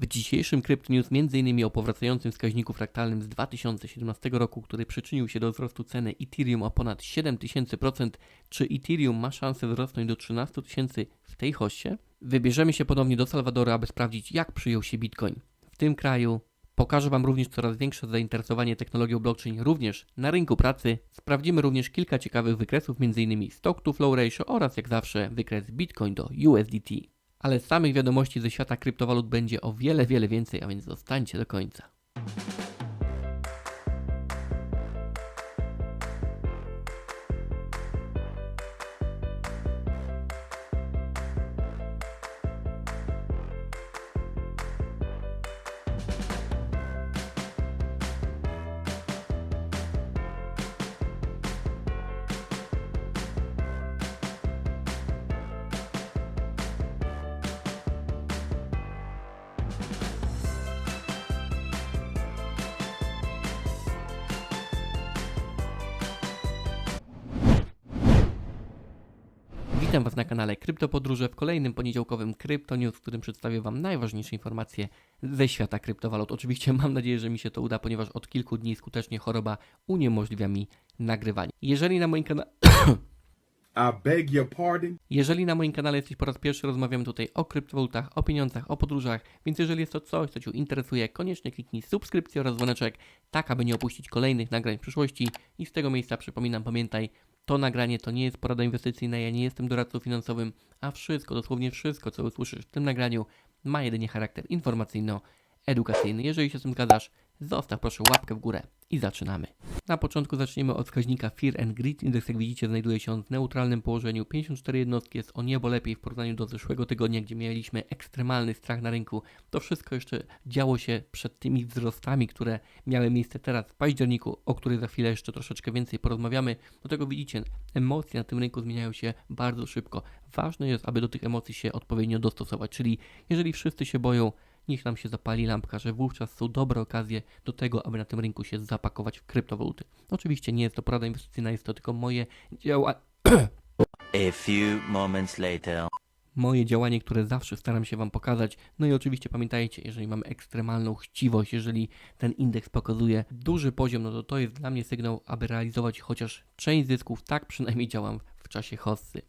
W dzisiejszym Crypto News m.in. o powracającym wskaźniku fraktalnym z 2017 roku, który przyczynił się do wzrostu ceny Ethereum o ponad 7000%, czy Ethereum ma szansę wzrosnąć do 13 tysięcy w tej hoście? Wybierzemy się ponownie do Salwadoru, aby sprawdzić jak przyjął się Bitcoin w tym kraju. Pokażę Wam również coraz większe zainteresowanie technologią blockchain również na rynku pracy. Sprawdzimy również kilka ciekawych wykresów, m.in. stock to flow ratio oraz jak zawsze wykres Bitcoin do USDT. Ale samych wiadomości ze świata kryptowalut będzie o wiele, wiele więcej, a więc zostańcie do końca. Witam Was na kanale Kryptopodróże w kolejnym poniedziałkowym Krypto News, w którym przedstawię Wam najważniejsze informacje ze świata kryptowalut. Oczywiście mam nadzieję, że mi się to uda, ponieważ od kilku dni skutecznie choroba uniemożliwia mi nagrywanie. Jeżeli na moim kanale I beg your pardon. Jeżeli na moim kanale jesteś po raz pierwszy, rozmawiamy tutaj o kryptowalutach, o pieniądzach, o podróżach, więc jeżeli jest to coś, co Cię interesuje, koniecznie kliknij subskrypcję oraz dzwoneczek, tak aby nie opuścić kolejnych nagrań w przyszłości. I z tego miejsca przypominam, pamiętaj, to nagranie to nie jest porada inwestycyjna, ja nie jestem doradcą finansowym, a wszystko, dosłownie wszystko, co usłyszysz w tym nagraniu, ma jedynie charakter informacyjno-edukacyjny. Jeżeli się z tym zgadzasz, zostaw proszę łapkę w górę i zaczynamy. Na początku zaczniemy od wskaźnika Fear and Greed. Indeks, jak widzicie, znajduje się on w neutralnym położeniu. 54 jednostki jest o niebo lepiej w porównaniu do zeszłego tygodnia, gdzie mieliśmy ekstremalny strach na rynku. To wszystko jeszcze działo się przed tymi wzrostami, które miały miejsce teraz w październiku, o których za chwilę jeszcze troszeczkę więcej porozmawiamy. Do tego widzicie, emocje na tym rynku zmieniają się bardzo szybko. Ważne jest, aby do tych emocji się odpowiednio dostosować, czyli jeżeli wszyscy się boją, niech nam się zapali lampka, że wówczas są dobre okazje do tego, aby na tym rynku się zapakować w kryptowaluty. Oczywiście nie jest to porada inwestycyjna, jest to tylko moje działa A few moments later. moje działanie, które zawsze staram się Wam pokazać. No i oczywiście pamiętajcie, jeżeli mamy ekstremalną chciwość, jeżeli ten indeks pokazuje duży poziom, no to to jest dla mnie sygnał, aby realizować chociaż część zysków. Tak przynajmniej działam w czasie hossy.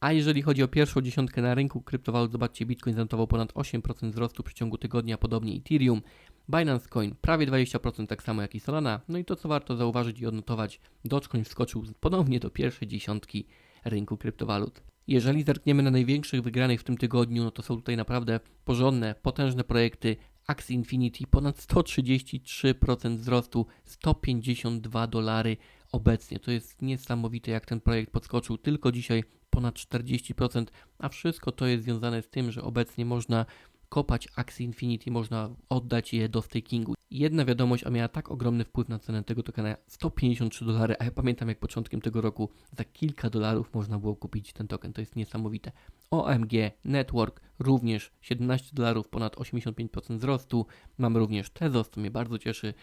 A jeżeli chodzi o pierwszą dziesiątkę na rynku kryptowalut, zobaczcie, Bitcoin zanotował ponad 8% wzrostu w przeciągu tygodnia, podobnie Ethereum. Binance Coin prawie 20%, tak samo jak i Solana. No i to, co warto zauważyć i odnotować, Dogecoin wskoczył ponownie do pierwszej dziesiątki rynku kryptowalut. Jeżeli zerkniemy na największych wygranych w tym tygodniu, no to są tutaj naprawdę porządne, potężne projekty. Axie Infinity ponad 133% wzrostu, 152 dolary obecnie. To jest niesamowite, jak ten projekt podskoczył tylko dzisiaj ponad 40%, a wszystko to jest związane z tym, że obecnie można kopać Axie Infinity, można oddać je do stakingu. Jedna wiadomość, a miała tak ogromny wpływ na cenę tego tokena, 153 dolary, a ja pamiętam jak początkiem tego roku za kilka dolarów można było kupić ten token, to jest niesamowite. OMG Network również 17 dolarów, ponad 85% wzrostu. Mamy również Tezos, co mnie bardzo cieszy,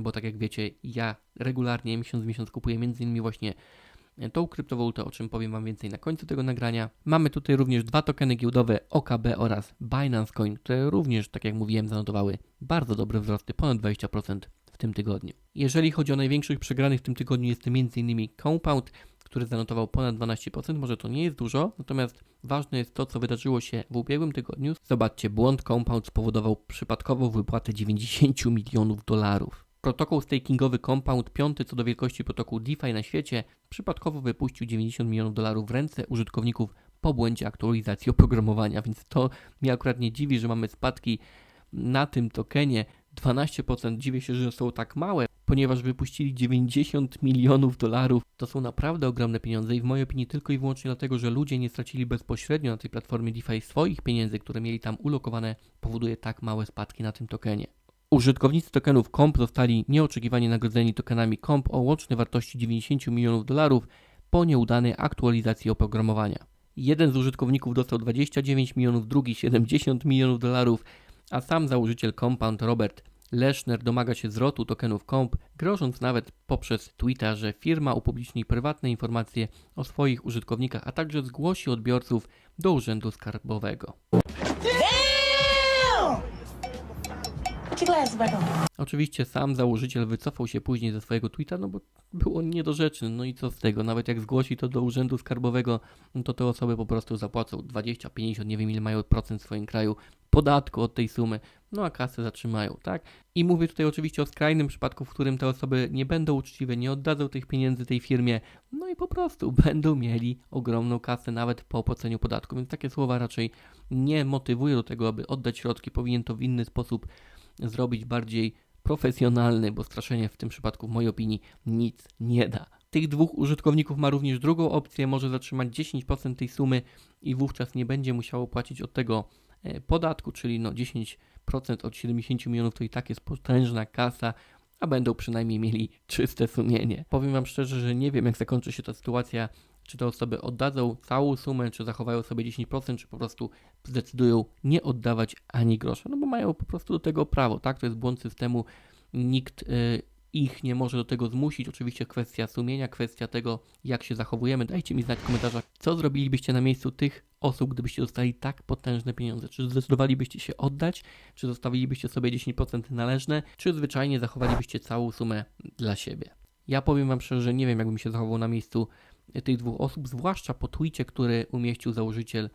bo tak jak wiecie, ja regularnie miesiąc w miesiąc kupuję m.in. właśnie e, tą kryptowalutę, o czym powiem Wam więcej na końcu tego nagrania. Mamy tutaj również dwa tokeny giełdowe OKB oraz Binance Coin, które również, tak jak mówiłem, zanotowały bardzo dobre wzrosty, ponad 20% w tym tygodniu. Jeżeli chodzi o największych przegranych w tym tygodniu, jest to m.in. Compound, który zanotował ponad 12%. Może to nie jest dużo, natomiast ważne jest to, co wydarzyło się w ubiegłym tygodniu. Zobaczcie, błąd Compound spowodował przypadkową wypłatę 90 milionów dolarów. Protokół stakingowy Compound, piąty co do wielkości protokół DeFi na świecie, przypadkowo wypuścił 90 milionów dolarów w ręce użytkowników po błędzie aktualizacji oprogramowania, więc to mnie akurat nie dziwi, że mamy spadki na tym tokenie 12%. Dziwię się, że są tak małe, ponieważ wypuścili 90 milionów dolarów. To są naprawdę ogromne pieniądze i w mojej opinii tylko i wyłącznie dlatego, że ludzie nie stracili bezpośrednio na tej platformie DeFi swoich pieniędzy, które mieli tam ulokowane, powoduje tak małe spadki na tym tokenie. Użytkownicy tokenów KOMP zostali nieoczekiwanie nagrodzeni tokenami KOMP o łącznej wartości 90 milionów dolarów po nieudanej aktualizacji oprogramowania. Jeden z użytkowników dostał 29 milionów, drugi 70 milionów dolarów, a sam założyciel Compound Robert Leszner domaga się zwrotu tokenów KOMP, grożąc nawet poprzez tweeta, że firma upubliczni prywatne informacje o swoich użytkownikach, a także zgłosi odbiorców do Urzędu Skarbowego. Oczywiście sam założyciel wycofał się później ze swojego tweeta, no bo był on niedorzeczny. No i co z tego? Nawet jak zgłosi to do urzędu skarbowego, no to te osoby po prostu zapłacą 20, 50, nie wiem ile mają procent w swoim kraju podatku od tej sumy, no a kasę zatrzymają, tak? I mówię tutaj oczywiście o skrajnym przypadku, w którym te osoby nie będą uczciwe, nie oddadzą tych pieniędzy tej firmie, no i po prostu będą mieli ogromną kasę nawet po opłaceniu podatku. Więc takie słowa raczej nie motywują do tego, aby oddać środki. Powinien to w inny sposób zrobić bardziej profesjonalny, bo straszenie w tym przypadku w mojej opinii nic nie da. Tych dwóch użytkowników ma również drugą opcję, może zatrzymać 10% tej sumy i wówczas nie będzie musiało płacić od tego e, podatku, czyli no 10% od 70 milionów to i tak jest potężna kasa, a będą przynajmniej mieli czyste sumienie. Powiem Wam szczerze, że nie wiem jak zakończy się ta sytuacja, czy te osoby oddadzą całą sumę, czy zachowają sobie 10%, czy po prostu zdecydują nie oddawać ani grosza, no bo mają po prostu do tego prawo, tak? To jest błąd systemu, nikt y, ich nie może do tego zmusić. Oczywiście kwestia sumienia, kwestia tego, jak się zachowujemy. Dajcie mi znać w komentarzach, co zrobilibyście na miejscu tych osób, gdybyście dostali tak potężne pieniądze. Czy zdecydowalibyście się oddać, czy zostawilibyście sobie 10% należne, czy zwyczajnie zachowalibyście całą sumę dla siebie. Ja powiem Wam szczerze, że nie wiem, jakbym się zachował na miejscu tych dwóch osób, zwłaszcza po twicie, który umieścił założyciel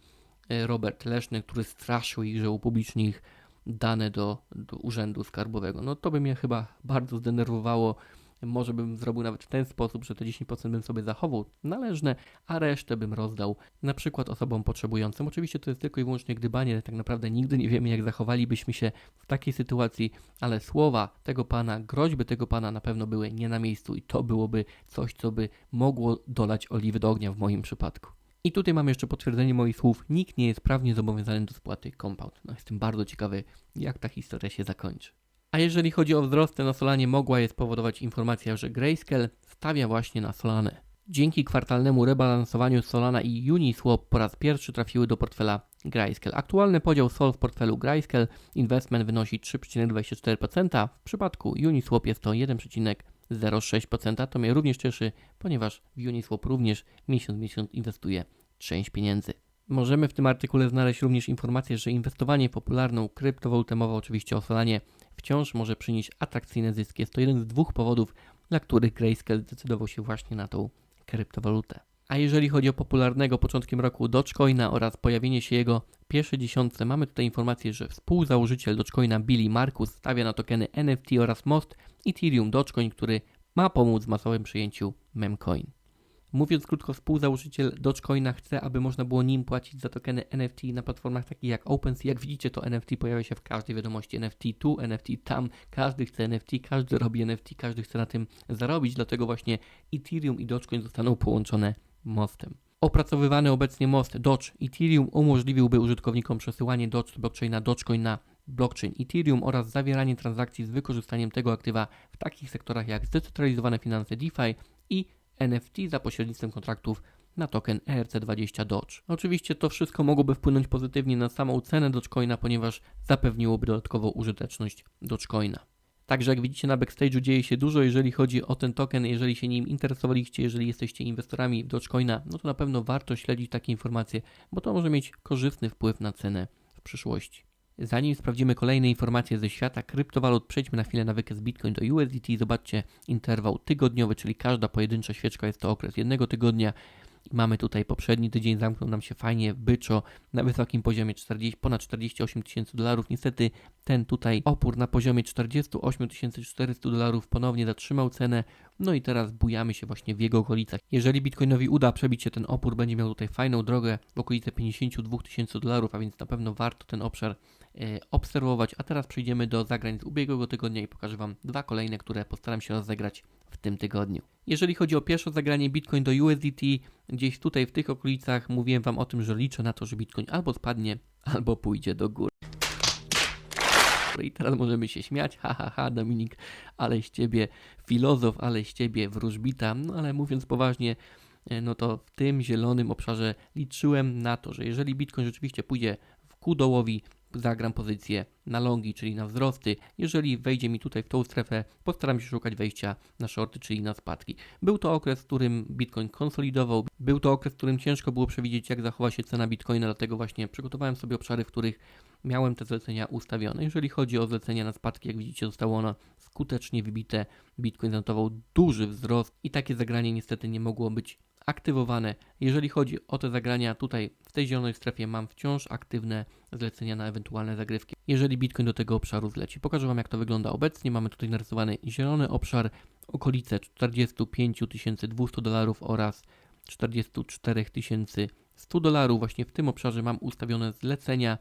e, Robert Leszny, który straszył ich, że upubliczni ich dane do, do urzędu skarbowego. No to by mnie chyba bardzo zdenerwowało. Może bym zrobił nawet w ten sposób, że te 10% bym sobie zachował należne, a resztę bym rozdał na przykład osobom potrzebującym. Oczywiście to jest tylko i wyłącznie gdybanie, tak naprawdę nigdy nie wiemy, jak zachowalibyśmy się w takiej sytuacji, ale słowa tego pana, groźby tego pana na pewno były nie na miejscu i to byłoby coś, co by mogło dolać oliwy do ognia w moim przypadku. I tutaj mam jeszcze potwierdzenie moich słów. Nikt nie jest prawnie zobowiązany do spłaty compound. No jestem bardzo ciekawy, jak ta historia się zakończy. A jeżeli chodzi o wzrosty na Solanie, mogła je spowodować informacja, że Grayscale stawia właśnie na Solanę. Dzięki kwartalnemu rebalansowaniu Solana i Uniswap po raz pierwszy trafiły do portfela Grayscale. Aktualny podział SOL w portfelu Grayscale Investment wynosi 3,24%, w przypadku Uniswap jest to 1,06%. To mnie również cieszy, ponieważ w Uniswap również miesiąc miesiąc inwestuje część pieniędzy. Możemy w tym artykule znaleźć również informację, że inwestowanie w popularną kryptowalutę, mowa oczywiście o Solanie, wciąż może przynieść atrakcyjne zyski. Jest to jeden z dwóch powodów, dla których Grayscale zdecydował się właśnie na tą kryptowalutę. A jeżeli chodzi o popularnego początkiem roku Dogecoina oraz pojawienie się jego w pierwszej dziesiątce, mamy tutaj informację, że współzałożyciel Dogecoina Billy Markus stawia na tokeny NFT oraz most Ethereum Dogecoin, który ma pomóc w masowym przyjęciu memcoin. Mówiąc krótko, współzałożyciel Dogecoina chce, aby można było nim płacić za tokeny NFT na platformach takich jak OpenSea. Jak widzicie, to NFT pojawia się w każdej wiadomości. NFT tu, NFT tam, każdy chce NFT, każdy robi NFT, każdy chce na tym zarobić, dlatego właśnie Ethereum i Dogecoin zostaną połączone mostem. Opracowywany obecnie most Doge Ethereum umożliwiłby użytkownikom przesyłanie Doge z blockchaina Dogecoin na blockchain Ethereum oraz zawieranie transakcji z wykorzystaniem tego aktywa w takich sektorach jak zdecentralizowane finanse DeFi i NFT za pośrednictwem kontraktów na token ERC20 Doge. Oczywiście to wszystko mogłoby wpłynąć pozytywnie na samą cenę Dogecoina, ponieważ zapewniłoby dodatkową użyteczność Dogecoina. Także jak widzicie na backstage'u dzieje się dużo, jeżeli chodzi o ten token, jeżeli się nim interesowaliście, jeżeli jesteście inwestorami w Dogecoina, no to na pewno warto śledzić takie informacje, bo to może mieć korzystny wpływ na cenę w przyszłości. Zanim sprawdzimy kolejne informacje ze świata kryptowalut, przejdźmy na chwilę na wykres Bitcoin do USDT. Zobaczcie interwał tygodniowy, czyli każda pojedyncza świeczka jest to okres jednego tygodnia. Mamy tutaj poprzedni tydzień, zamknął nam się fajnie byczo na wysokim poziomie 40, ponad 48 tysięcy dolarów. Niestety ten tutaj opór na poziomie 48 400 dolarów ponownie zatrzymał cenę. No i teraz bujamy się właśnie w jego okolicach. Jeżeli Bitcoinowi uda przebić się ten opór, będzie miał tutaj fajną drogę w okolice 52 tysięcy dolarów, a więc na pewno warto ten obszar e, obserwować. A teraz przejdziemy do zagrań z ubiegłego tygodnia i pokażę Wam dwa kolejne, które postaram się rozegrać w tym tygodniu. Jeżeli chodzi o pierwsze zagranie Bitcoin do USDT, gdzieś tutaj w tych okolicach mówiłem Wam o tym, że liczę na to, że Bitcoin albo spadnie, albo pójdzie do góry. I teraz możemy się śmiać, ha ha ha, Dominik, ale z ciebie filozof, ale z ciebie wróżbita, no ale mówiąc poważnie, e, no to w tym zielonym obszarze liczyłem na to, że jeżeli Bitcoin rzeczywiście pójdzie ku dołowi, zagram pozycję na longi, czyli na wzrosty. Jeżeli wejdzie mi tutaj w tą strefę, postaram się szukać wejścia na shorty, czyli na spadki. Był to okres, w którym Bitcoin konsolidował. Był to okres, w którym ciężko było przewidzieć, jak zachowa się cena Bitcoina, dlatego właśnie przygotowałem sobie obszary, w których miałem te zlecenia ustawione. Jeżeli chodzi o zlecenia na spadki, jak widzicie, zostało ono skutecznie wybite. Bitcoin zanotował duży wzrost i takie zagranie niestety nie mogło być aktywowane. Jeżeli chodzi o te zagrania, tutaj w tej zielonej strefie mam wciąż aktywne zlecenia na ewentualne zagrywki. Jeżeli Bitcoin do tego obszaru zleci, pokażę Wam jak to wygląda obecnie. Mamy tutaj narysowany zielony obszar, okolice 45 200 dolarów oraz 44 100 dolarów. Właśnie w tym obszarze mam ustawione zlecenia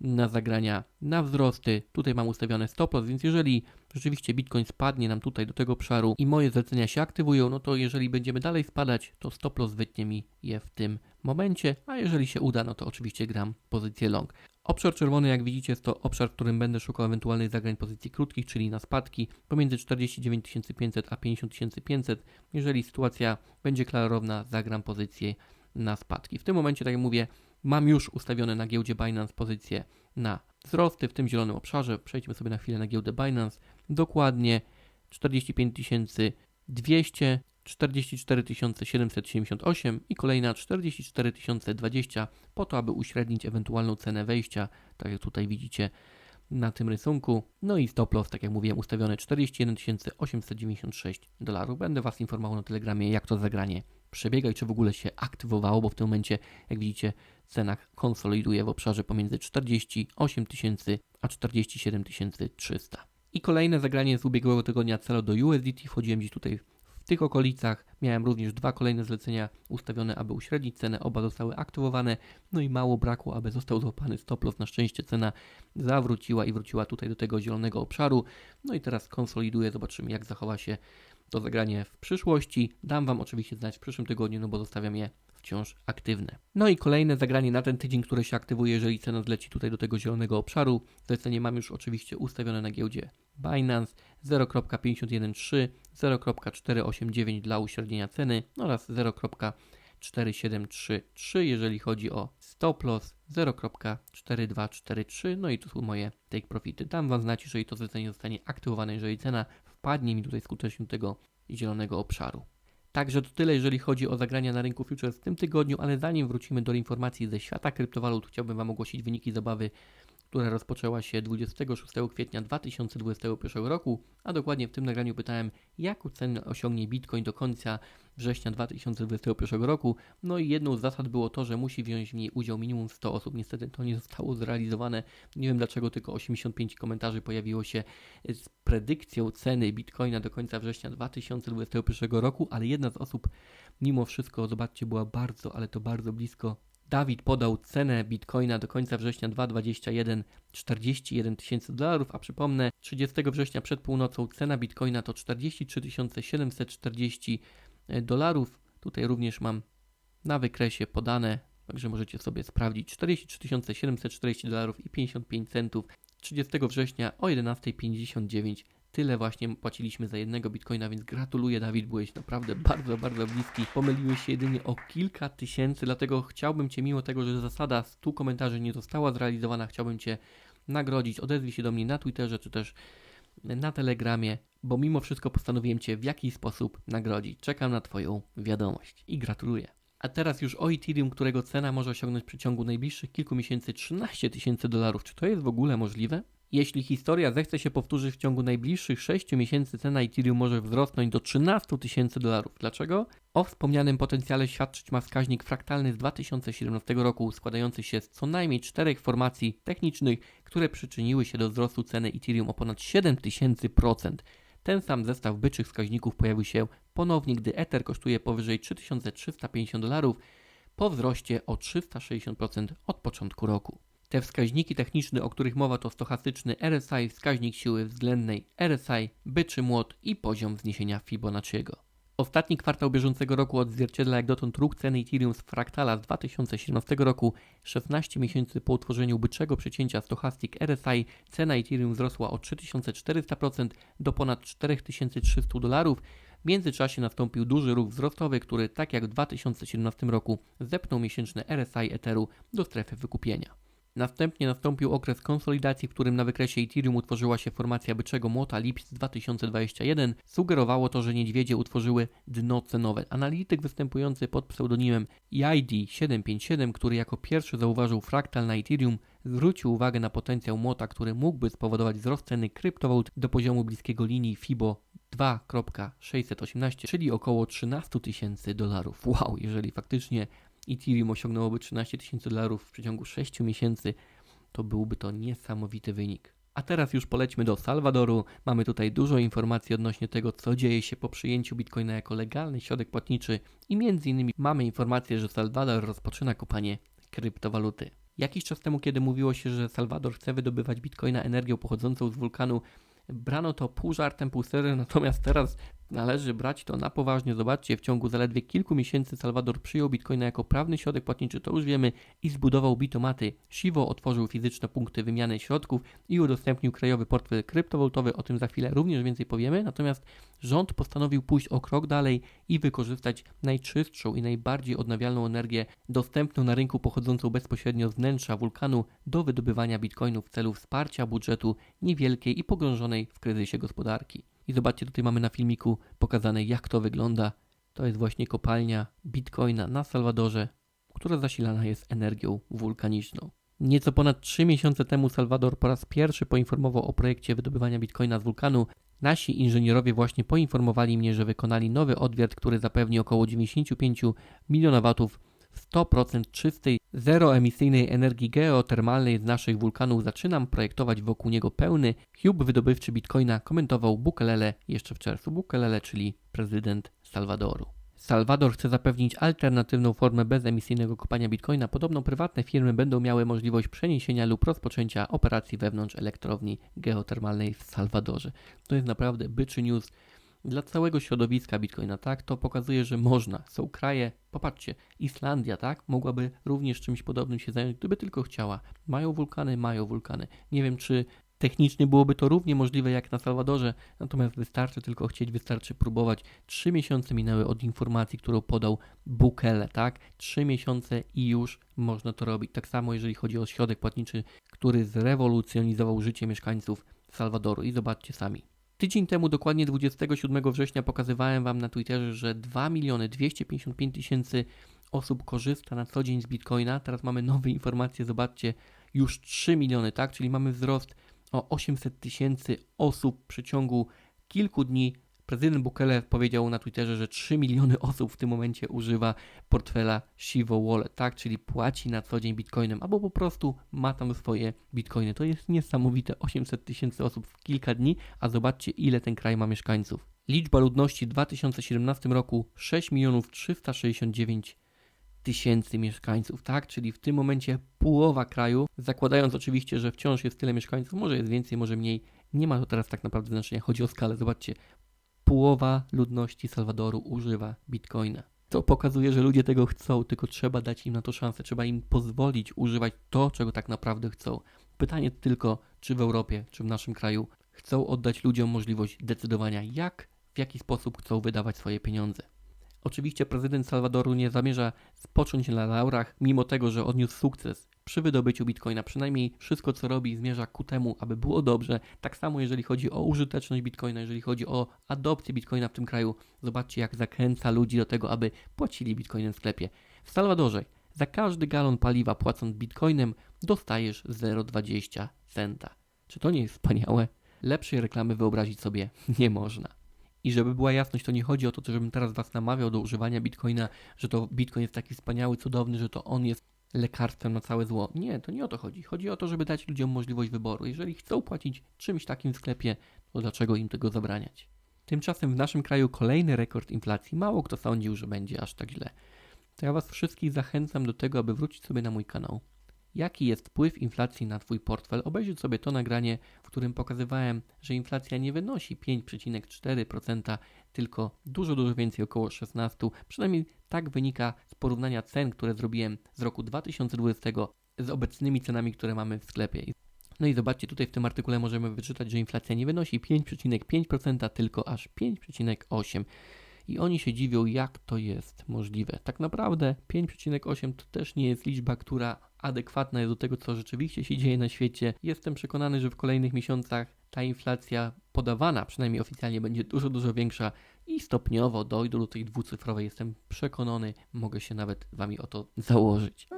na zagrania na wzrosty. Tutaj mam ustawione stop loss, więc jeżeli rzeczywiście Bitcoin spadnie nam tutaj do tego obszaru i moje zlecenia się aktywują, no to jeżeli będziemy dalej spadać, to stop loss wytnie mi je w tym momencie, a jeżeli się uda, no to oczywiście gram pozycję long. Obszar czerwony, jak widzicie, jest to obszar, w którym będę szukał ewentualnych zagrań pozycji krótkich, czyli na spadki pomiędzy 49 500 a 50 500. Jeżeli sytuacja będzie klarowna, zagram pozycję na spadki. W tym momencie, tak jak mówię, mam już ustawione na giełdzie Binance pozycje na wzrosty w tym zielonym obszarze. Przejdźmy sobie na chwilę na giełdę Binance. Dokładnie 45 200, 44 778 i kolejna 44 020 po to, aby uśrednić ewentualną cenę wejścia, tak jak tutaj widzicie na tym rysunku. No i stop loss, tak jak mówiłem, ustawiony 41 896 dolarów. Będę Was informował na Telegramie, jak to zagranie przebiega i czy w ogóle się aktywowało, bo w tym momencie, jak widzicie, cena konsoliduje w obszarze pomiędzy 48 tysięcy a 47 300. I kolejne zagranie z ubiegłego tygodnia celo do USDT. Wchodziłem gdzieś tutaj w tych okolicach. Miałem również dwa kolejne zlecenia ustawione, aby uśrednić cenę. Oba zostały aktywowane. No i mało brakło, aby został złapany stop loss. Na szczęście cena zawróciła i wróciła tutaj do tego zielonego obszaru. No i teraz konsoliduję. Zobaczymy, jak zachowa się to zagranie w przyszłości. Dam Wam oczywiście znać w przyszłym tygodniu, no bo zostawiam je wciąż aktywne. No i kolejne zagranie na ten tydzień, które się aktywuje, jeżeli cena zleci tutaj do tego zielonego obszaru. Zlecenie mam już oczywiście ustawione na giełdzie Binance 0.513, 0.489 dla uśrednienia ceny oraz 0.4733, jeżeli chodzi o stop loss 0.4243. No i tu są moje take profity. Dam Wam znać, jeżeli to zlecenie zostanie aktywowane, jeżeli cena wpadnie mi tutaj skutecznie do tego zielonego obszaru. Także to tyle, jeżeli chodzi o zagrania na rynku futures w tym tygodniu, ale zanim wrócimy do informacji ze świata kryptowalut, chciałbym Wam ogłosić wyniki zabawy, która rozpoczęła się 26 kwietnia 2021 roku, a dokładnie w tym nagraniu pytałem, jaką cenę osiągnie Bitcoin do końca września 2021 roku. No i jedną z zasad było to, że musi wziąć w niej udział minimum 100 osób. Niestety to nie zostało zrealizowane. Nie wiem dlaczego tylko 85 komentarzy pojawiło się z predykcją ceny Bitcoina do końca września 2021 roku, ale jedna z osób mimo wszystko, zobaczcie, była bardzo, ale to bardzo blisko Dawid podał cenę bitcoina do końca września 2021 41 tysięcy dolarów, a przypomnę, 30 września przed północą cena bitcoina to 43 740 dolarów. Tutaj również mam na wykresie podane, także możecie sobie sprawdzić 43 740 dolarów i 55 centów 30 września o 11.59 Tyle właśnie płaciliśmy za jednego bitcoina, więc gratuluję Dawid, byłeś naprawdę bardzo, bardzo bliski. Pomyliłeś się jedynie o kilka tysięcy, dlatego chciałbym Cię, mimo tego, że zasada 100 komentarzy nie została zrealizowana, chciałbym Cię nagrodzić. Odezwij się do mnie na Twitterze, czy też na Telegramie, bo mimo wszystko postanowiłem Cię w jakiś sposób nagrodzić. Czekam na Twoją wiadomość i gratuluję. A teraz już o Ethereum, którego cena może osiągnąć w przeciągu najbliższych kilku miesięcy 13 tysięcy dolarów. Czy to jest w ogóle możliwe? Jeśli historia zechce się powtórzyć w ciągu najbliższych 6 miesięcy, cena Ethereum może wzrosnąć do 13 tysięcy dolarów. Dlaczego? O wspomnianym potencjale świadczyć ma wskaźnik fraktalny z 2017 roku, składający się z co najmniej czterech formacji technicznych, które przyczyniły się do wzrostu ceny Ethereum o ponad 7000%. Ten sam zestaw byczych wskaźników pojawił się ponownie, gdy Ether kosztuje powyżej 3350 dolarów, po wzroście o 360% od początku roku. Te wskaźniki techniczne, o których mowa, to stochastyczny RSI, wskaźnik siły względnej RSI, byczy młot i poziom wzniesienia Fibonacciego. Ostatni kwartał bieżącego roku odzwierciedla jak dotąd róg ceny Ethereum z fraktala z 2017 roku. 16 miesięcy po utworzeniu byczego przecięcia Stochastic RSI cena Ethereum wzrosła o 3400% do ponad 4300 dolarów. W międzyczasie nastąpił duży ruch wzrostowy, który tak jak w 2017 roku zepnął miesięczne RSI Etheru do strefy wykupienia. Następnie nastąpił okres konsolidacji, w którym na wykresie Ethereum utworzyła się formacja byczego młota lipiec 2021. Sugerowało to, że niedźwiedzie utworzyły dno cenowe. Analityk występujący pod pseudonimem EID757, który jako pierwszy zauważył fraktal na Ethereum, zwrócił uwagę na potencjał młota, który mógłby spowodować wzrost ceny kryptowalut do poziomu bliskiego linii FIBO 2.618, czyli około 13 tysięcy dolarów. Wow, jeżeli faktycznie Ethereum osiągnęłoby 13 tysięcy dolarów w przeciągu 6 miesięcy, to byłby to niesamowity wynik. A teraz już polećmy do Salwadoru. Mamy tutaj dużo informacji odnośnie tego, co dzieje się po przyjęciu Bitcoina jako legalny środek płatniczy i między innymi mamy informację, że Salwador rozpoczyna kopanie kryptowaluty. Jakiś czas temu, kiedy mówiło się, że Salwador chce wydobywać Bitcoina energią pochodzącą z wulkanu, brano to pół żartem, pół serio, natomiast teraz należy brać to na poważnie. Zobaczcie, w ciągu zaledwie kilku miesięcy Salwador przyjął Bitcoina jako prawny środek płatniczy, to już wiemy, i zbudował bitomaty. Shivo otworzył fizyczne punkty wymiany środków i udostępnił krajowy portfel kryptowalutowy, o tym za chwilę również więcej powiemy, natomiast rząd postanowił pójść o krok dalej i wykorzystać najczystszą i najbardziej odnawialną energię dostępną na rynku pochodzącą bezpośrednio z wnętrza wulkanu do wydobywania bitcoinów w celu wsparcia budżetu niewielkiej i pogrążonej w kryzysie gospodarki. I zobaczcie, tutaj mamy na filmiku pokazane jak to wygląda. To jest właśnie kopalnia bitcoina na Salwadorze, która zasilana jest energią wulkaniczną. Nieco ponad 3 miesiące temu Salwador po raz pierwszy poinformował o projekcie wydobywania bitcoina z wulkanu. Nasi inżynierowie właśnie poinformowali mnie, że wykonali nowy odwiert, który zapewni około 95 milionowatów 100% czystej, zeroemisyjnej energii geotermalnej z naszych wulkanów. Zaczynam projektować wokół niego pełny hub wydobywczy bitcoina, komentował Bukelele jeszcze w czerwcu. Bukelele, czyli prezydent Salwadoru. Salwador chce zapewnić alternatywną formę bezemisyjnego kopania bitcoina. Podobno prywatne firmy będą miały możliwość przeniesienia lub rozpoczęcia operacji wewnątrz elektrowni geotermalnej w Salwadorze. To jest naprawdę byczy news dla całego środowiska bitcoina, tak? To pokazuje, że można. Są kraje, popatrzcie, Islandia, tak? Mogłaby również czymś podobnym się zająć, gdyby tylko chciała. Mają wulkany, mają wulkany. Nie wiem, czy technicznie byłoby to równie możliwe jak na Salwadorze, natomiast wystarczy tylko chcieć, wystarczy próbować. Trzy miesiące minęły od informacji, którą podał Bukele, tak? Trzy miesiące i już można to robić. Tak samo jeżeli chodzi o środek płatniczy, który zrewolucjonizował życie mieszkańców Salwadoru. I zobaczcie sami. Tydzień temu, dokładnie 27 września, pokazywałem Wam na Twitterze, że 2 miliony 255 tysięcy osób korzysta na co dzień z Bitcoina. Teraz mamy nowe informacje, zobaczcie, już 3 miliony, tak? Czyli mamy wzrost o 800 tysięcy osób w przeciągu kilku dni. Prezydent Bukele powiedział na Twitterze, że 3 miliony osób w tym momencie używa portfela Shivo Wallet, tak? Czyli płaci na co dzień bitcoinem, albo po prostu ma tam swoje bitcoiny. To jest niesamowite, 800 tysięcy osób w kilka dni, a zobaczcie ile ten kraj ma mieszkańców. Liczba ludności w 2017 roku 6 milionów 369 tysięcy mieszkańców, tak? Czyli w tym momencie połowa kraju, zakładając oczywiście, że wciąż jest tyle mieszkańców, może jest więcej, może mniej, nie ma to teraz tak naprawdę znaczenia, chodzi o skalę. Zobaczcie, połowa ludności Salwadoru używa bitcoina. To pokazuje, że ludzie tego chcą, tylko trzeba dać im na to szansę, trzeba im pozwolić używać to, czego tak naprawdę chcą. Pytanie tylko, czy w Europie, czy w naszym kraju chcą oddać ludziom możliwość decydowania, jak, w jaki sposób chcą wydawać swoje pieniądze. Oczywiście prezydent Salwadoru nie zamierza spocząć na laurach, mimo tego, że odniósł sukces przy wydobyciu bitcoina. Przynajmniej wszystko, co robi, zmierza ku temu, aby było dobrze. Tak samo, jeżeli chodzi o użyteczność bitcoina, jeżeli chodzi o adopcję bitcoina w tym kraju. Zobaczcie, jak zachęca ludzi do tego, aby płacili bitcoinem w sklepie. W Salwadorze za każdy galon paliwa płacąc bitcoinem dostajesz 0,20 centa. Czy to nie jest wspaniałe? Lepszej reklamy wyobrazić sobie nie można. I żeby była jasność, to nie chodzi o to, żebym teraz Was namawiał do używania bitcoina, że to bitcoin jest taki wspaniały, cudowny, że to on jest lekarstwem na całe zło. Nie, to nie o to chodzi. Chodzi o to, żeby dać ludziom możliwość wyboru. Jeżeli chcą płacić czymś takim w sklepie, to dlaczego im tego zabraniać? Tymczasem w naszym kraju kolejny rekord inflacji. Mało kto sądził, że będzie aż tak źle. To ja Was wszystkich zachęcam do tego, aby wrócić sobie na mój kanał. Jaki jest wpływ inflacji na Twój portfel? Obejrzyj sobie to nagranie, w którym pokazywałem, że inflacja nie wynosi 5,4%, tylko dużo, dużo więcej, około 16%. Przynajmniej tak wynika z porównania cen, które zrobiłem z roku 2020 z obecnymi cenami, które mamy w sklepie. No i zobaczcie, tutaj w tym artykule możemy wyczytać, że inflacja nie wynosi 5,5%, tylko aż 5,8%. I oni się dziwią, jak to jest możliwe. Tak naprawdę 5,8 to też nie jest liczba, która adekwatna jest do tego, co rzeczywiście się dzieje na świecie. Jestem przekonany, że w kolejnych miesiącach ta inflacja podawana, przynajmniej oficjalnie, będzie dużo, dużo większa i stopniowo dojdą do tej dwucyfrowej. Jestem przekonany, mogę się nawet Wami o to założyć.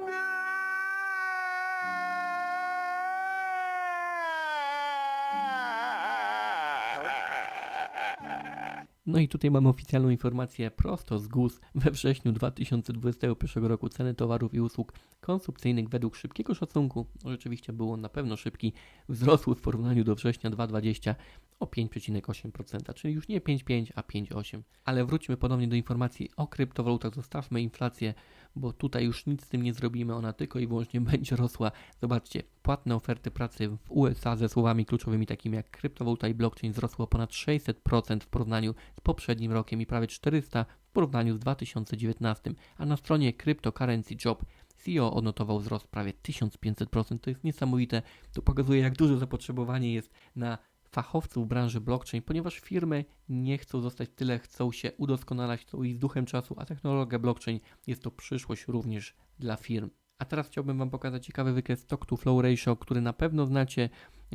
No i tutaj mamy oficjalną informację prosto z GUS. We wrześniu 2021 roku ceny towarów i usług konsumpcyjnych według szybkiego szacunku, rzeczywiście był on na pewno szybki, wzrosły w porównaniu do września 2020 o 5,8%, czyli już nie 5,5, a 5,8. Ale wróćmy ponownie do informacji o kryptowalutach, zostawmy inflację, bo tutaj już nic z tym nie zrobimy, ona tylko i wyłącznie będzie rosła. Zobaczcie, płatne oferty pracy w USA ze słowami kluczowymi takimi jak kryptowaluta i blockchain wzrosły o ponad 600% w porównaniu z poprzednim rokiem i prawie 400% w porównaniu z 2019, a na stronie Cryptocurrency Job CEO odnotował wzrost prawie 1500%. To jest niesamowite. To pokazuje, jak duże zapotrzebowanie jest na fachowców branży blockchain, ponieważ firmy nie chcą zostać tyle, chcą się udoskonalać, chcą iść z duchem czasu, a technologia blockchain jest to przyszłość również dla firm. A teraz chciałbym Wam pokazać ciekawy wykres Stock to Flow Ratio, który na pewno znacie,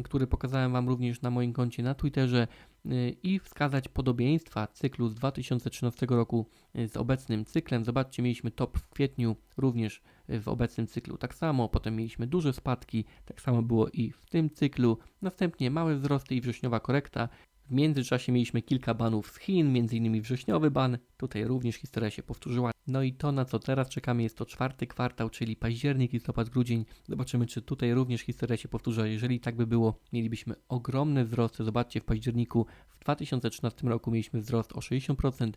który pokazałem Wam również na moim koncie na Twitterze yy, i wskazać podobieństwa cyklu z 2013 roku yy, z obecnym cyklem. Zobaczcie, mieliśmy top w kwietniu również yy, w obecnym cyklu. Tak samo, potem mieliśmy duże spadki, tak samo było i w tym cyklu. Następnie małe wzrosty i wrześniowa korekta. W międzyczasie mieliśmy kilka banów z Chin, m.in. wrześniowy ban. Tutaj również historia się powtórzyła. No i to, na co teraz czekamy, jest to czwarty kwartał, czyli październik, listopad, grudzień. Zobaczymy, czy tutaj również historia się powtórzy. Jeżeli tak by było, mielibyśmy ogromne wzrosty. Zobaczcie, w październiku w 2013 roku mieliśmy wzrost o 60%,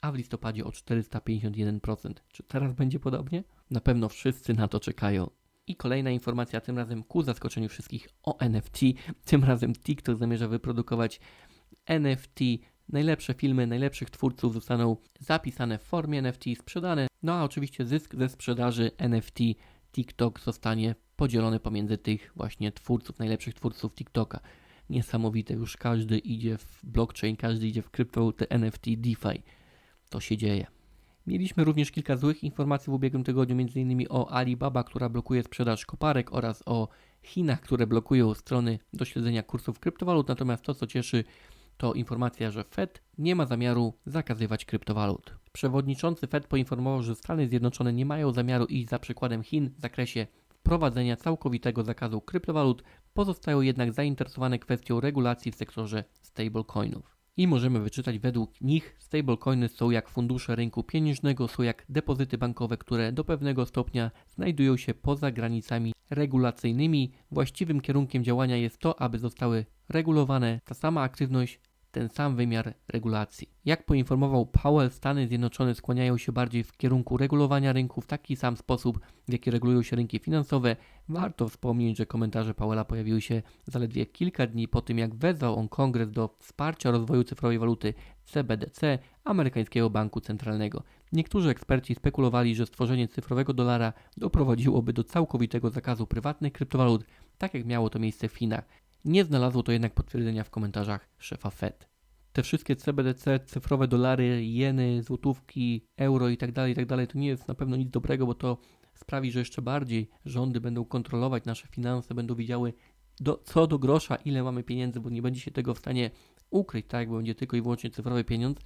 a w listopadzie o 451%. Czy teraz będzie podobnie? Na pewno wszyscy na to czekają. I kolejna informacja, tym razem ku zaskoczeniu wszystkich o NFT. Tym razem TikTok zamierza wyprodukować NFT. Najlepsze filmy najlepszych twórców zostaną zapisane w formie NFT, sprzedane. No a oczywiście zysk ze sprzedaży NFT TikTok zostanie podzielony pomiędzy tych właśnie twórców, najlepszych twórców TikToka. Niesamowite, już każdy idzie w blockchain, każdy idzie w kryptowalutę NFT, DeFi. To się dzieje. Mieliśmy również kilka złych informacji w ubiegłym tygodniu, m.in. o Alibaba, która blokuje sprzedaż koparek oraz o Chinach, które blokują strony do śledzenia kursów kryptowalut. Natomiast to, co cieszy, to informacja, że Fed nie ma zamiaru zakazywać kryptowalut. Przewodniczący Fed poinformował, że Stany Zjednoczone nie mają zamiaru iść za przykładem Chin w zakresie wprowadzenia całkowitego zakazu kryptowalut, pozostają jednak zainteresowane kwestią regulacji w sektorze stablecoinów. I możemy wyczytać według nich stablecoiny są jak fundusze rynku pieniężnego, są jak depozyty bankowe, które do pewnego stopnia znajdują się poza granicami regulacyjnymi. Właściwym kierunkiem działania jest to, aby zostały regulowane ta sama aktywność, ten sam wymiar regulacji. Jak poinformował Powell, Stany Zjednoczone skłaniają się bardziej w kierunku regulowania rynku w taki sam sposób, w jaki regulują się rynki finansowe. Warto wspomnieć, że komentarze Powella pojawiły się zaledwie kilka dni po tym, jak wezwał on kongres do wsparcia rozwoju cyfrowej waluty CBDC, amerykańskiego banku centralnego. Niektórzy eksperci spekulowali, że stworzenie cyfrowego dolara doprowadziłoby do całkowitego zakazu prywatnych kryptowalut, tak jak miało to miejsce w Chinach. Nie znalazło to jednak potwierdzenia w komentarzach szefa Fed. Te wszystkie CBDC, cyfrowe dolary, jeny, złotówki, euro tak i tak dalej, to nie jest na pewno nic dobrego, bo to sprawi, że jeszcze bardziej rządy będą kontrolować nasze finanse, będą widziały do, co do grosza, ile mamy pieniędzy, bo nie będzie się tego w stanie ukryć, tak, bo będzie tylko i wyłącznie cyfrowy pieniądz.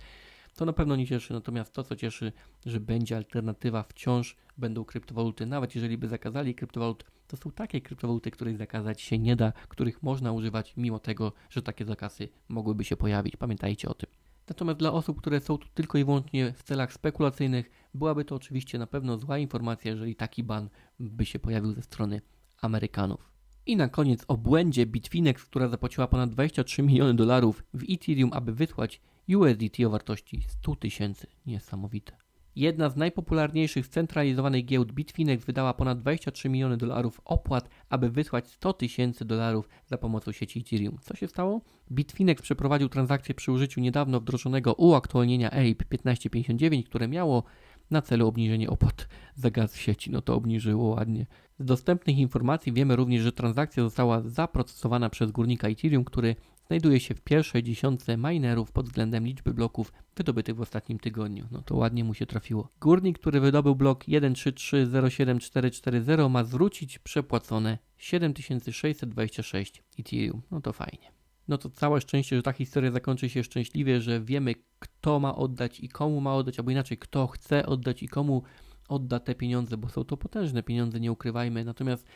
To na pewno nie cieszy, natomiast to, co cieszy, że będzie alternatywa, wciąż będą kryptowaluty. Nawet jeżeli by zakazali kryptowalut, to są takie kryptowaluty, których zakazać się nie da, których można używać, mimo tego, że takie zakazy mogłyby się pojawić. Pamiętajcie o tym. Natomiast dla osób, które są tu tylko i wyłącznie w celach spekulacyjnych, byłaby to oczywiście na pewno zła informacja, jeżeli taki ban by się pojawił ze strony Amerykanów. I na koniec o błędzie Bitfinex, która zapłaciła ponad 23 miliony dolarów w Ethereum, aby wysłać USDT o wartości 100 tysięcy. Niesamowite. Jedna z najpopularniejszych scentralizowanych giełd Bitfinex wydała ponad 23 miliony dolarów opłat, aby wysłać 100 tysięcy dolarów za pomocą sieci Ethereum. Co się stało? Bitfinex przeprowadził transakcję przy użyciu niedawno wdrożonego uaktualnienia APE 1559, które miało na celu obniżenie opłat za gaz w sieci. No to obniżyło ładnie. Z dostępnych informacji wiemy również, że transakcja została zaprocesowana przez górnika Ethereum, który znajduje się w pierwszej dziesiątce minerów pod względem liczby bloków wydobytych w ostatnim tygodniu. No to ładnie mu się trafiło. Górnik, który wydobył blok 133074440 ma zwrócić przepłacone 7626 Ethereum. No to fajnie. No to całe szczęście, że ta historia zakończy się szczęśliwie, że wiemy kto ma oddać i komu ma oddać, albo inaczej kto chce oddać i komu odda te pieniądze, bo są to potężne pieniądze, nie ukrywajmy. Natomiast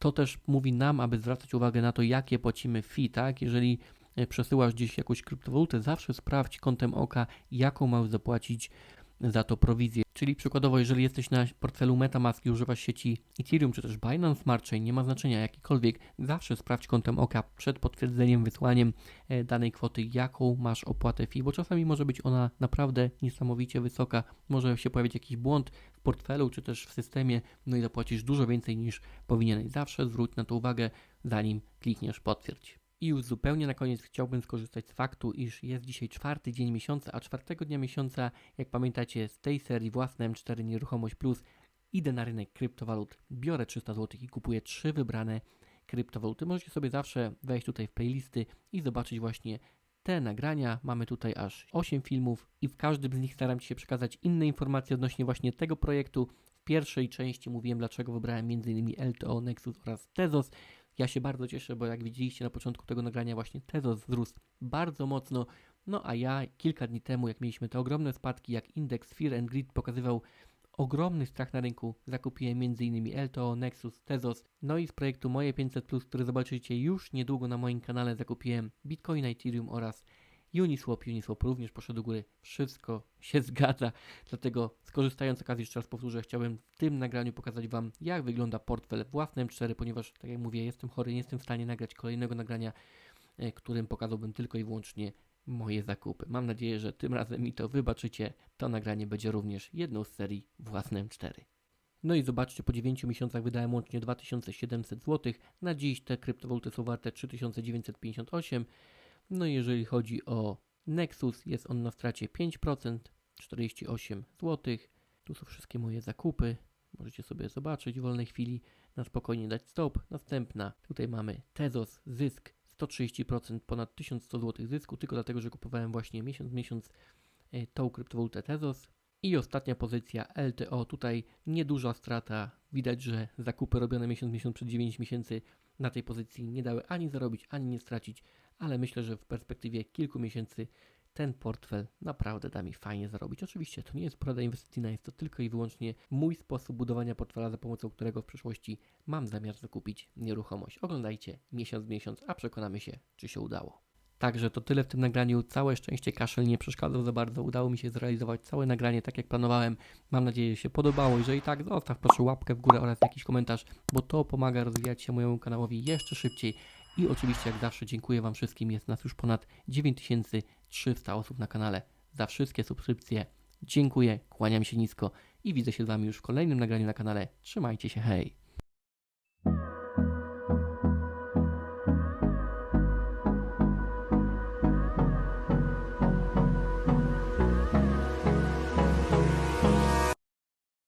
to też mówi nam, aby zwracać uwagę na to, jakie płacimy fee, tak? Jeżeli e, przesyłasz gdzieś jakąś kryptowalutę, zawsze sprawdź kątem oka, jaką masz zapłacić za to prowizję. Czyli przykładowo, jeżeli jesteś na portfelu MetaMask i używasz sieci Ethereum czy też Binance Smart Chain, nie ma znaczenia jakikolwiek, zawsze sprawdź kątem oka przed potwierdzeniem, wysłaniem e, danej kwoty, jaką masz opłatę fee, bo czasami może być ona naprawdę niesamowicie wysoka, może się pojawić jakiś błąd w portfelu czy też w systemie, no i zapłacisz dużo więcej niż powinieneś. Zawsze zwróć na to uwagę, zanim klikniesz potwierdź. I już zupełnie na koniec chciałbym skorzystać z faktu, iż jest dzisiaj czwarty dzień miesiąca, a czwartego dnia miesiąca, jak pamiętacie, z tej serii własne M4 Nieruchomość Plus idę na rynek kryptowalut, biorę 300 zł i kupuję trzy wybrane kryptowaluty. Możecie sobie zawsze wejść tutaj w playlisty i zobaczyć właśnie te nagrania. Mamy tutaj aż 8 filmów i w każdym z nich staram się przekazać inne informacje odnośnie właśnie tego projektu. W pierwszej części mówiłem, dlaczego wybrałem m.in. LTO, Nexus oraz Tezos. Ja się bardzo cieszę, bo jak widzieliście na początku tego nagrania, właśnie Tezos wzrósł bardzo mocno. No a ja kilka dni temu, jak mieliśmy te ogromne spadki, jak indeks Fear and Greed pokazywał ogromny strach na rynku, zakupiłem m.in. LTO, Nexus, Tezos. No i z projektu Moje 500, który zobaczycie już niedługo na moim kanale, zakupiłem Bitcoin, Ethereum oraz Uniswap. Uniswap również poszedł do góry. Wszystko się zgadza. Dlatego skorzystając z okazji, jeszcze raz powtórzę, chciałbym w tym nagraniu pokazać Wam, jak wygląda portfel własny M4, ponieważ, tak jak mówię, jestem chory, nie jestem w stanie nagrać kolejnego nagrania, e, którym pokazałbym tylko i wyłącznie moje zakupy. Mam nadzieję, że tym razem mi to wybaczycie. To nagranie będzie również jedną z serii własne M4. No i zobaczcie, po 9 miesiącach wydałem łącznie 2700 zł. Na dziś te kryptowaluty są warte 3958. No i jeżeli chodzi o Nexus, jest on na stracie 5%, 48 zł. Tu są wszystkie moje zakupy. Możecie sobie zobaczyć w wolnej chwili, na spokojnie dać stop. Następna, tutaj mamy Tezos, zysk 130%, ponad 1100 zł zysku, tylko dlatego, że kupowałem właśnie miesiąc miesiąc e, tą kryptowalutę Tezos. I ostatnia pozycja LTO, tutaj nieduża strata. Widać, że zakupy robione miesiąc miesiąc przed 9 miesięcy na tej pozycji nie dały ani zarobić, ani nie stracić, ale myślę, że w perspektywie kilku miesięcy ten portfel naprawdę da mi fajnie zarobić. Oczywiście to nie jest porada inwestycyjna, jest to tylko i wyłącznie mój sposób budowania portfela, za pomocą którego w przyszłości mam zamiar zakupić nieruchomość. Oglądajcie miesiąc w miesiąc, a przekonamy się, czy się udało. Także to tyle w tym nagraniu. Całe szczęście kaszel nie przeszkadzał za bardzo. Udało mi się zrealizować całe nagranie tak jak planowałem. Mam nadzieję, że się podobało. Jeżeli tak, zostaw proszę łapkę w górę oraz jakiś komentarz, bo to pomaga rozwijać się mojemu kanałowi jeszcze szybciej. I oczywiście, jak zawsze, dziękuję Wam wszystkim. Jest nas już ponad 9300 osób na kanale. Za wszystkie subskrypcje dziękuję, kłaniam się nisko i widzę się z Wami już w kolejnym nagraniu na kanale. Trzymajcie się, hej!